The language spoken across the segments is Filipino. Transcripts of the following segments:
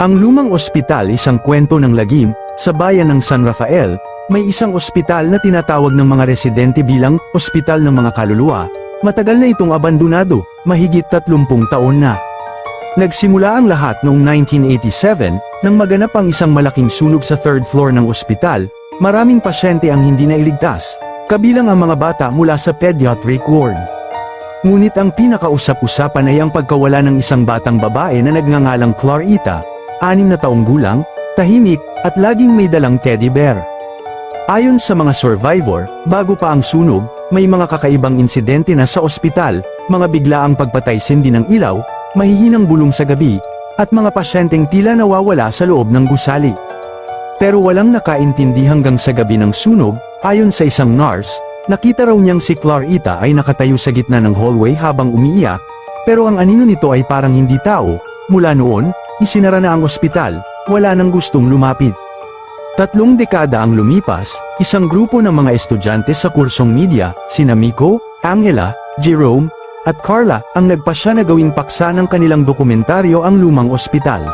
Ang lumang ospital isang kwento ng lagim, sa bayan ng San Rafael, may isang ospital na tinatawag ng mga residente bilang Ospital ng Mga Kaluluwa. Matagal na itong abandonado, mahigit 30 taon na. Nagsimula ang lahat noong 1987, nang maganap ang isang malaking sunog sa third floor ng ospital, maraming pasyente ang hindi nailigtas, kabilang ang mga bata mula sa pediatric ward. Ngunit ang pinakausap-usapan ay ang pagkawala ng isang batang babae na nagngangalang Clarita, anim na taong gulang, tahimik, at laging may dalang teddy bear. Ayon sa mga survivor, bago pa ang sunog, may mga kakaibang insidente na sa ospital, mga biglaang pagpatay sindi ng ilaw, mahihinang bulong sa gabi, at mga pasyenteng tila nawawala sa loob ng gusali. Pero walang nakaintindi hanggang sa gabi ng sunog, ayon sa isang nurse, nakita raw niyang si Clarita ay nakatayo sa gitna ng hallway habang umiiyak, pero ang anino nito ay parang hindi tao, mula noon, isinara na ang ospital, wala nang gustong lumapit. Tatlong dekada ang lumipas, isang grupo ng mga estudyante sa kursong media, sina Miko, Angela, Jerome, at Carla, ang nagpasya na gawing paksa ng kanilang dokumentaryo ang lumang ospital.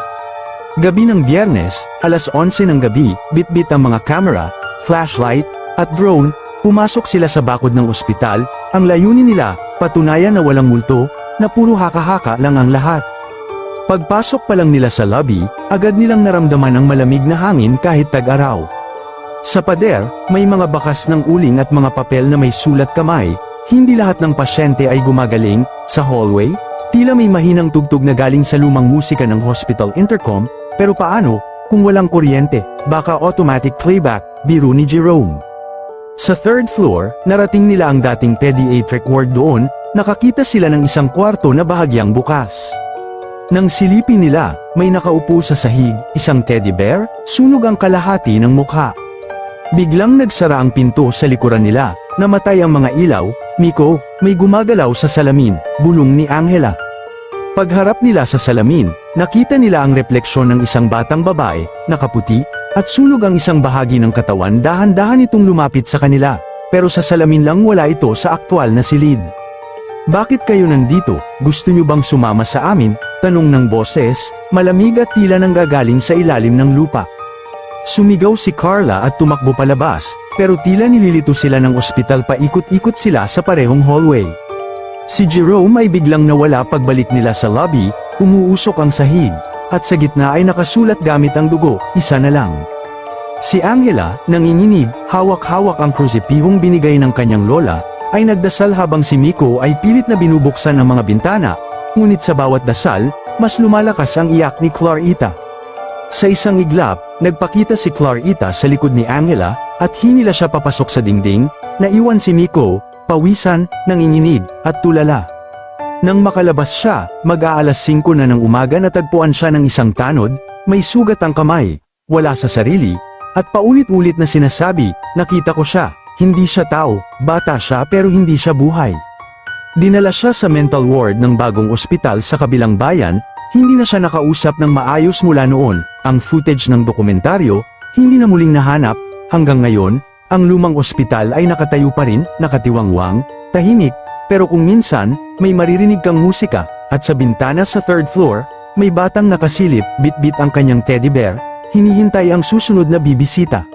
Gabi ng biyernes, alas 11 ng gabi, bitbit ang mga camera, flashlight, at drone, pumasok sila sa bakod ng ospital, ang layunin nila, patunayan na walang multo, na puro haka-haka lang ang lahat. Pagpasok pa lang nila sa lobby, agad nilang naramdaman ang malamig na hangin kahit tag-araw. Sa pader, may mga bakas ng uling at mga papel na may sulat kamay, hindi lahat ng pasyente ay gumagaling, sa hallway, tila may mahinang tugtog na galing sa lumang musika ng hospital intercom, pero paano, kung walang kuryente, baka automatic playback, biro ni Jerome. Sa third floor, narating nila ang dating pediatric ward doon, nakakita sila ng isang kwarto na bahagyang bukas. Nang silipin nila, may nakaupo sa sahig, isang teddy bear, sunog ang kalahati ng mukha. Biglang nagsara ang pinto sa likuran nila, namatay ang mga ilaw, Miko, may gumagalaw sa salamin, bulong ni Angela. Pagharap nila sa salamin, nakita nila ang refleksyon ng isang batang babae, nakaputi, at sunog ang isang bahagi ng katawan dahan-dahan itong lumapit sa kanila, pero sa salamin lang wala ito sa aktwal na silid. Bakit kayo nandito? Gusto nyo bang sumama sa amin? Tanong ng boses, malamig at tila nang gagaling sa ilalim ng lupa. Sumigaw si Carla at tumakbo palabas, pero tila nililito sila ng ospital pa ikot-ikot sila sa parehong hallway. Si Jerome ay biglang nawala pagbalik nila sa lobby, umuusok ang sahig, at sa gitna ay nakasulat gamit ang dugo, isa na lang. Si Angela, nanginginig, hawak-hawak ang krusipihong binigay ng kanyang lola, ay nagdasal habang si Miko ay pilit na binubuksan ang mga bintana, ngunit sa bawat dasal, mas lumalakas ang iyak ni Clarita. Sa isang iglap, nagpakita si Clarita sa likod ni Angela, at hinila siya papasok sa dingding, naiwan si Miko, pawisan, nanginginig, at tulala. Nang makalabas siya, mag-aalas 5 na ng umaga natagpuan siya ng isang tanod, may sugat ang kamay, wala sa sarili, at paulit-ulit na sinasabi, nakita ko siya, hindi siya tao, bata siya pero hindi siya buhay. Dinala siya sa mental ward ng bagong ospital sa kabilang bayan, hindi na siya nakausap ng maayos mula noon, ang footage ng dokumentaryo, hindi na muling nahanap, hanggang ngayon, ang lumang ospital ay nakatayo pa rin, nakatiwangwang, tahimik, pero kung minsan, may maririnig kang musika, at sa bintana sa third floor, may batang nakasilip, bit-bit ang kanyang teddy bear, hinihintay ang susunod na bibisita.